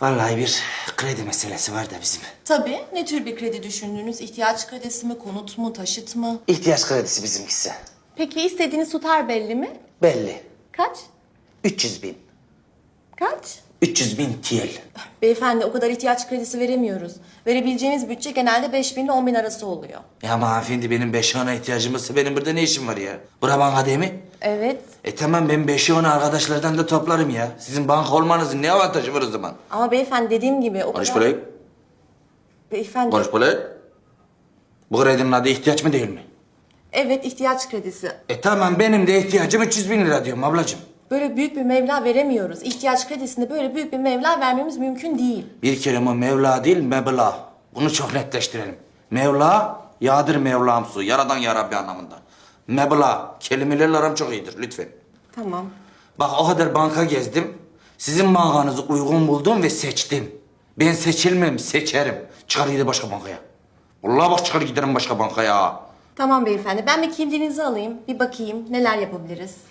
Vallahi bir kredi meselesi var da bizim. Tabii. Ne tür bir kredi düşündünüz? İhtiyaç kredisi mi, konut mu, taşıt mı? İhtiyaç kredisi bizimkisi. Peki istediğiniz tutar belli mi? Belli. Kaç? 300 bin. Kaç? 300 bin TL. Beyefendi o kadar ihtiyaç kredisi veremiyoruz. Verebileceğimiz bütçe genelde 5 bin ile 10 bin arası oluyor. Ya ama hanımefendi benim beş ona ihtiyacım olsa benim burada ne işim var ya? Bura banka değil mi? Evet. E tamam ben beşi onu arkadaşlardan da toplarım ya. Sizin banka olmanızın ne avantajı var o zaman? Ama beyefendi dediğim gibi o Konuş kadar... burayı. Beyefendi... Konuş burayı. Bu kredinin adı ihtiyaç mı değil mi? Evet ihtiyaç kredisi. E tamam benim de ihtiyacım 300 bin lira diyorum ablacığım. Böyle büyük bir meblağ veremiyoruz. İhtiyaç kredisinde böyle büyük bir meblağ vermemiz mümkün değil. Bir kelime Mevla değil Mebla. Bunu çok netleştirelim. Mevla, yağdır Mevlam su. Yaradan ya Rabbi anlamında. Mebla, kelimelerle aram çok iyidir lütfen. Tamam. Bak o kadar banka gezdim. Sizin bankanızı uygun buldum ve seçtim. Ben seçilmem, seçerim. Çıkar gidelim başka bankaya. Vallahi bak çıkar giderim başka bankaya. Tamam beyefendi. Ben bir kimliğinizi alayım. Bir bakayım neler yapabiliriz.